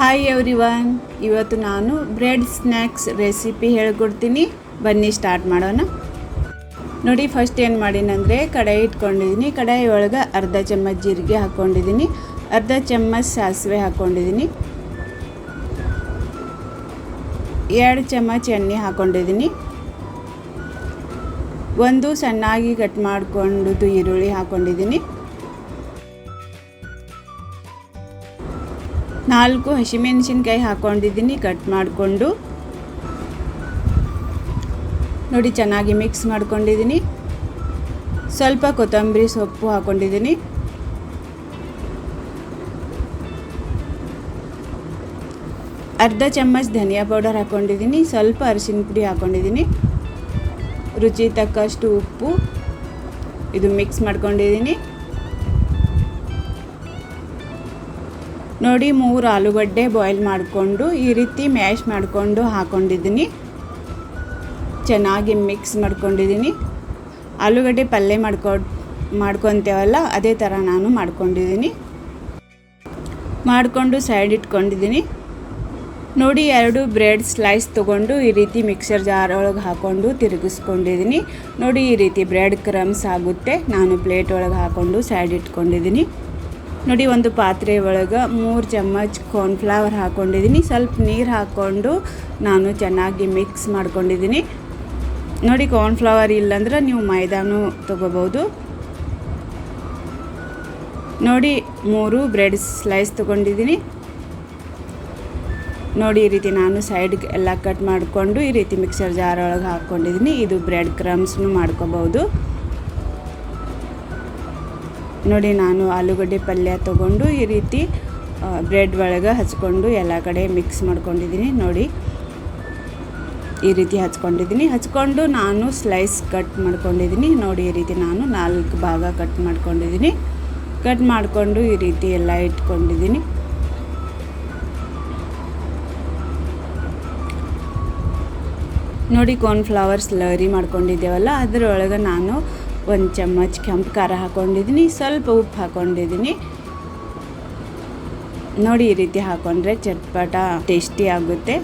Hi everyone ಇವತ್ತು ನಾನು bread snacks recipe ಹೇಳ್ಕೊಡ್ತೀನಿ. ಬನ್ನಿ ಸ್ಟಾರ್ಟ್ ಮಾಡೋಣ. ನೋಡಿ ಫಸ್ಟ್ ಏನು ಮಾಡೀನಂದರೆ ಕಡಾಯಿ ಇಟ್ಕೊಂಡಿದ್ದೀನಿ ಕಡಾಯಿ ಒಳಗೆ ಅರ್ಧ ಚಮಚ ಜೀರಿಗೆ ಹಾಕ್ಕೊಂಡಿದ್ದೀನಿ ಅರ್ಧ ಚಮಚ ಸಾಸಿವೆ ಹಾಕ್ಕೊಂಡಿದ್ದೀನಿ ಎರಡು ಚಮಚ ಎಣ್ಣೆ ಹಾಕ್ಕೊಂಡಿದ್ದೀನಿ ಒಂದು ಸಣ್ಣಾಗಿ ಕಟ್ ಮಾಡಿಕೊಂಡು ಈರುಳ್ಳಿ ಹಾಕ್ಕೊಂಡಿದ್ದೀನಿ ನಾಲ್ಕು ಹಸಿಮೆಣಸಿನ್ಕಾಯಿ ಹಾಕ್ಕೊಂಡಿದ್ದೀನಿ ಕಟ್ ಮಾಡಿಕೊಂಡು. ನೋಡಿ, ಚೆನ್ನಾಗಿ ಮಿಕ್ಸ್ ಮಾಡ್ಕೊಂಡಿದ್ದೀನಿ. ಸ್ವಲ್ಪ ಕೊತ್ತಂಬರಿ ಸೊಪ್ಪು ಹಾಕ್ಕೊಂಡಿದ್ದೀನಿ ಅರ್ಧ ಚಮಚ ಧನಿಯಾ ಪೌಡರ್ ಹಾಕ್ಕೊಂಡಿದ್ದೀನಿ ಸ್ವಲ್ಪ ಅರಿಶಿನ ಪುಡಿ ಹಾಕ್ಕೊಂಡಿದ್ದೀನಿ ರುಚಿ ತಕ್ಕಷ್ಟು ಉಪ್ಪು ಇದು ಮಿಕ್ಸ್ ಮಾಡ್ಕೊಂಡಿದ್ದೀನಿ. ನೋಡಿ ಮೂರು ಆಲೂಗಡ್ಡೆ ಬಾಯ್ಲ್ ಮಾಡಿಕೊಂಡು ಈ ರೀತಿ ಮ್ಯಾಶ್ ಮಾಡಿಕೊಂಡು ಹಾಕ್ಕೊಂಡಿದ್ದೀನಿ ಚೆನ್ನಾಗಿ ಮಿಕ್ಸ್ ಮಾಡ್ಕೊಂಡಿದ್ದೀನಿ. ಆಲೂಗಡ್ಡೆ ಪಲ್ಯ ಮಾಡ್ಕೊ, ಮಾಡ್ಕೊತೇವಲ್ಲ, ಅದೇ ಥರ ನಾನು ಮಾಡ್ಕೊಂಡಿದ್ದೀನಿ. ಮಾಡಿಕೊಂಡು ಸೈಡ್ ಇಟ್ಕೊಂಡಿದ್ದೀನಿ. ನೋಡಿ ಎರಡು ಬ್ರೆಡ್ ಸ್ಲೈಸ್ ತೊಗೊಂಡು ಈ ರೀತಿ ಮಿಕ್ಸರ್ ಜಾರ್ ಒಳಗೆ ಹಾಕ್ಕೊಂಡು ತಿರುಗಿಸ್ಕೊಂಡಿದ್ದೀನಿ. ನೋಡಿ ಈ ರೀತಿ ಬ್ರೆಡ್ ಕ್ರಮ್ಸ್ ಆಗುತ್ತೆ. ನಾನು ಪ್ಲೇಟ್ ಒಳಗೆ ಹಾಕ್ಕೊಂಡು ಸೈಡ್ ಇಟ್ಕೊಂಡಿದ್ದೀನಿ. ನೋಡಿ ಒಂದು ಪಾತ್ರೆ ಒಳಗೆ ಮೂರು ಚಮಚ ಕಾರ್ನ್ಫ್ಲವರ್ ಹಾಕ್ಕೊಂಡಿದ್ದೀನಿ ಸ್ವಲ್ಪ ನೀರು ಹಾಕ್ಕೊಂಡು ನಾನು ಚೆನ್ನಾಗಿ ಮಿಕ್ಸ್ ಮಾಡ್ಕೊಂಡಿದ್ದೀನಿ ನೋಡಿ ಕಾರ್ನ್ಫ್ಲವರ್ ಇಲ್ಲಾಂದ್ರೆ ನೀವು ಮೈದಾನು ತೊಗೋಬೋದು ನೋಡಿ ಮೂರು ಬ್ರೆಡ್ ಸ್ಲೈಸ್ ತೊಗೊಂಡಿದ್ದೀನಿ ನೋಡಿ ಈ ರೀತಿ ನಾನು ಸೈಡ್ಗೆ ಎಲ್ಲ ಕಟ್ ಮಾಡಿಕೊಂಡು ಈ ರೀತಿ ಮಿಕ್ಸರ್ ಜಾರ್ ಒಳಗೆ ಹಾಕ್ಕೊಂಡಿದ್ದೀನಿ ಇದು ಬ್ರೆಡ್ ಕ್ರಮ್ಸ್ನು ಮಾಡ್ಕೋಬೋದು ನೋಡಿ ನಾನು ಆಲೂಗಡ್ಡೆ ಪಲ್ಯ ತೊಗೊಂಡು ಈ ರೀತಿ ಬ್ರೆಡ್ ಒಳಗೆ ಹಚ್ಕೊಂಡು ಎಲ್ಲ ಕಡೆ ಮಿಕ್ಸ್ ಮಾಡ್ಕೊಂಡಿದ್ದೀನಿ ನೋಡಿ, ಈ ರೀತಿ ಹಚ್ಕೊಂಡಿದ್ದೀನಿ ಹಚ್ಕೊಂಡು ನಾನು ಸ್ಲೈಸ್ ಕಟ್ ಮಾಡ್ಕೊಂಡಿದ್ದೀನಿ ನೋಡಿ, ಈ ರೀತಿ ನಾನು ನಾಲ್ಕು ಭಾಗ ಕಟ್ ಮಾಡ್ಕೊಂಡಿದ್ದೀನಿ ಕಟ್ ಮಾಡಿಕೊಂಡು ಈ ರೀತಿ ಎಲ್ಲ ಇಟ್ಕೊಂಡಿದ್ದೀನಿ ನೋಡಿ ಕಾರ್ನ್ಫ್ಲವರ್ ಸ್ಲರಿ ಮಾಡ್ಕೊಂಡಿದ್ದೇವಲ್ಲ, ಅದರೊಳಗೆ ನಾನು ಒಂದು ಚಮಚ ಕೆಂಪು ಖಾರ ಹಾಕ್ಕೊಂಡಿದ್ದೀನಿ ಸ್ವಲ್ಪ ಉಪ್ಪು ಹಾಕ್ಕೊಂಡಿದ್ದೀನಿ ನೋಡಿ ಈ ರೀತಿ ಹಾಕ್ಕೊಂಡ್ರೆ ಚಟ್ಪಟ ಟೇಸ್ಟಿ ಆಗುತ್ತೆ.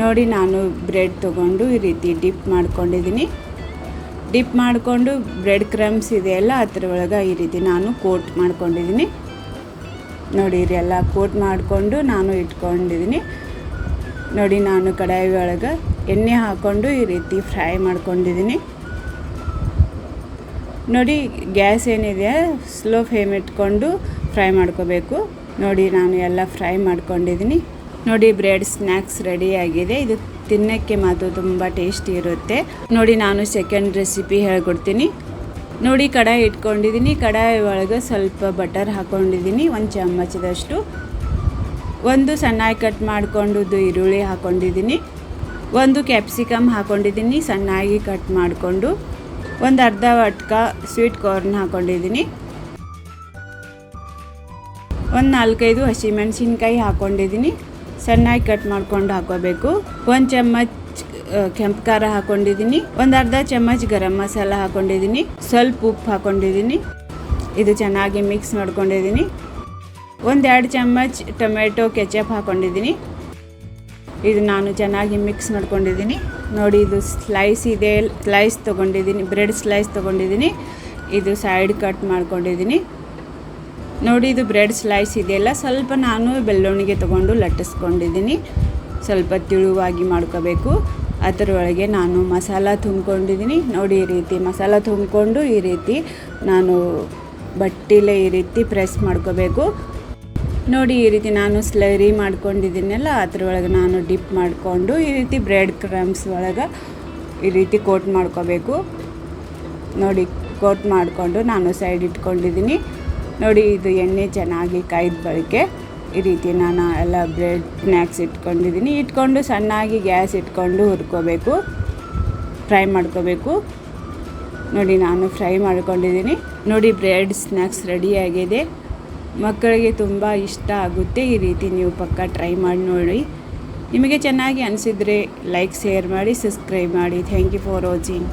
ನೋಡಿ ನಾನು ಬ್ರೆಡ್ ತೊಗೊಂಡು ಈ ರೀತಿ ಡಿಪ್ ಮಾಡ್ಕೊಂಡಿದ್ದೀನಿ. ಡಿಪ್ ಮಾಡಿಕೊಂಡು ಬ್ರೆಡ್ ಕ್ರಮ್ಸ್ ಇದೆಯಲ್ಲ, ಅದ್ರ ಈ ರೀತಿ ನಾನು ಕೋಟ್ ಮಾಡ್ಕೊಂಡಿದ್ದೀನಿ. ನೋಡಿ ಎಲ್ಲ ಕೋಟ್ ಮಾಡಿಕೊಂಡು ನಾನು ಇಟ್ಕೊಂಡಿದ್ದೀನಿ. ನೋಡಿ ನಾನು ಕಡಾಯಿ ಒಳಗೆ ಎಣ್ಣೆ ಹಾಕ್ಕೊಂಡು ಈ ರೀತಿ ಫ್ರೈ ಮಾಡ್ಕೊಂಡಿದ್ದೀನಿ. ನೋಡಿ ಗ್ಯಾಸ್ ಏನಿದೆ ಸ್ಲೋ ಫ್ಲೇಮ್ ಇಟ್ಕೊಂಡು ಫ್ರೈ ಮಾಡ್ಕೋಬೇಕು. ನೋಡಿ ನಾನು ಎಲ್ಲ ಫ್ರೈ ಮಾಡ್ಕೊಂಡಿದ್ದೀನಿ. ನೋಡಿ ಬ್ರೆಡ್ ಸ್ನ್ಯಾಕ್ಸ್ ರೆಡಿ ಆಗಿದೆ. ಇದು ತಿನ್ನೋಕ್ಕೆ ಮಾತ್ರ ತುಂಬ ಟೇಸ್ಟಿ ಇರುತ್ತೆ. ನೋಡಿ ನಾನು ಸೆಕೆಂಡ್ ರೆಸಿಪಿ ಹೇಳ್ಕೊಡ್ತೀನಿ. ನೋಡಿ ಕಡಾಯಿ ಇಟ್ಕೊಂಡಿದ್ದೀನಿ. ಕಡಾಯಿ ಒಳಗೆ ಸ್ವಲ್ಪ ಬಟರ್ ಹಾಕ್ಕೊಂಡಿದ್ದೀನಿ ಒಂದು ಚಮಚದಷ್ಟು ಒಂದು ಸಣ್ಣಾಗಿ ಕಟ್ ಮಾಡ್ಕೊಂಡಿದ್ದು ಈರುಳ್ಳಿ ಹಾಕ್ಕೊಂಡಿದ್ದೀನಿ ಒಂದು ಕ್ಯಾಪ್ಸಿಕಮ್ ಹಾಕ್ಕೊಂಡಿದ್ದೀನಿ ಸಣ್ಣಾಗಿ ಕಟ್ ಮಾಡಿಕೊಂಡು ಒಂದು ಅರ್ಧ ವಟ್ಕ ಸ್ವೀಟ್ ಕಾರ್ನ್ ಹಾಕ್ಕೊಂಡಿದ್ದೀನಿ ಒಂದು ನಾಲ್ಕೈದು ಹಸಿಮೆಣಸಿನ್ಕಾಯಿ ಹಾಕ್ಕೊಂಡಿದ್ದೀನಿ ಸಣ್ಣಾಗಿ ಕಟ್ ಮಾಡ್ಕೊಂಡು ಹಾಕೋಬೇಕು. ಒಂದು ಚಮಚ್ ಕೆಂಪು ಖಾರ ಹಾಕ್ಕೊಂಡಿದ್ದೀನಿ ಒಂದು ಅರ್ಧ ಚಮಚ್ ಗರಂ ಮಸಾಲ ಹಾಕ್ಕೊಂಡಿದ್ದೀನಿ ಸ್ವಲ್ಪ ಉಪ್ಪು ಹಾಕ್ಕೊಂಡಿದ್ದೀನಿ ಇದು ಚೆನ್ನಾಗಿ ಮಿಕ್ಸ್ ಮಾಡ್ಕೊಂಡಿದ್ದೀನಿ. ಒಂದೆರಡು ಚಮಚ್ ಟೊಮೆಟೊ ಕೆಚಪ್ ಹಾಕ್ಕೊಂಡಿದ್ದೀನಿ ಇದು ನಾನು ಚೆನ್ನಾಗಿ ಮಿಕ್ಸ್ ಮಾಡ್ಕೊಂಡಿದ್ದೀನಿ. ನೋಡಿ, ಇದು ಸ್ಲೈಸ್ ಇದೆ. ಸ್ಲೈಸ್ ತೊಗೊಂಡಿದ್ದೀನಿ ಬ್ರೆಡ್ ಸ್ಲೈಸ್ ತೊಗೊಂಡಿದ್ದೀನಿ. ಇದು ಸೈಡ್ ಕಟ್ ಮಾಡ್ಕೊಂಡಿದ್ದೀನಿ. ನೋಡಿ, ಇದು ಬ್ರೆಡ್ ಸ್ಲೈಸ್ ಇದೆಯಲ್ಲ, ಸ್ವಲ್ಪ ನಾನು ಬೆಳ್ಳುಳ್ಳಿಗೆ ತೊಗೊಂಡು ಲಟ್ಟಿಸ್ಕೊಂಡಿದ್ದೀನಿ. ಸ್ವಲ್ಪ ತಿಳುವಾಗಿ ಮಾಡ್ಕೋಬೇಕು. ಅದರೊಳಗೆ ನಾನು ಮಸಾಲ ತುಂಬ್ಕೊಂಡಿದ್ದೀನಿ. ನೋಡಿ, ಈ ರೀತಿ ಮಸಾಲ ತುಂಬಿಕೊಂಡು ಈ ರೀತಿ ನಾನು ಬಟ್ಟಿಲೆ ಈ ರೀತಿ ಪ್ರೆಸ್ ಮಾಡ್ಕೋಬೇಕು. ನೋಡಿ, ಈ ರೀತಿ ನಾನು ಸ್ಲರಿ ಮಾಡ್ಕೊಂಡಿದ್ದೀನಲ್ಲ, ಅದ್ರೊಳಗೆ ನಾನು ಡಿಪ್ ಮಾಡಿಕೊಂಡು ಈ ರೀತಿ ಬ್ರೆಡ್ ಕ್ರಮ್ಸ್ ಒಳಗೆ ಈ ರೀತಿ ಕೋಟ್ ಮಾಡ್ಕೋಬೇಕು. ನೋಡಿ, ಕೋಟ್ ಮಾಡಿಕೊಂಡು ನಾನು ಸೈಡ್ ಇಟ್ಕೊಂಡಿದ್ದೀನಿ. ನೋಡಿ, ಇದು ಎಣ್ಣೆ ಚೆನ್ನಾಗಿ ಕಾಯ್ದ ಬಳಕೆ ಈ ರೀತಿ ನಾನು ಎಲ್ಲ ಬ್ರೆಡ್ ಸ್ನ್ಯಾಕ್ಸ್ ಇಟ್ಕೊಂಡಿದ್ದೀನಿ. ಇಟ್ಕೊಂಡು ಸಣ್ಣಾಗಿ ಗ್ಯಾಸ್ ಇಟ್ಕೊಂಡು ಹುರ್ಕೋಬೇಕು. ಫ್ರೈ ಮಾಡ್ಕೋಬೇಕು. ನೋಡಿ, ನಾನು ಫ್ರೈ ಮಾಡ್ಕೊಂಡಿದ್ದೀನಿ. ನೋಡಿ, ಬ್ರೆಡ್ ಸ್ನ್ಯಾಕ್ಸ್ ರೆಡಿಯಾಗಿದೆ ಮಕ್ಕಳಿಗೆ ತುಂಬ ಇಷ್ಟ ಆಗುತ್ತೆ ಈ ರೀತಿ ನೀವು ಪಕ್ಕ ಟ್ರೈ ಮಾಡಿ ನೋಡಿ. ನಿಮಗೆ ಚೆನ್ನಾಗಿ ಅನಿಸಿದರೆ ಲೈಕ್, ಶೇರ್ ಮಾಡಿ, ಸಬ್ಸ್ಕ್ರೈಬ್ ಮಾಡಿ. Thank you for watching.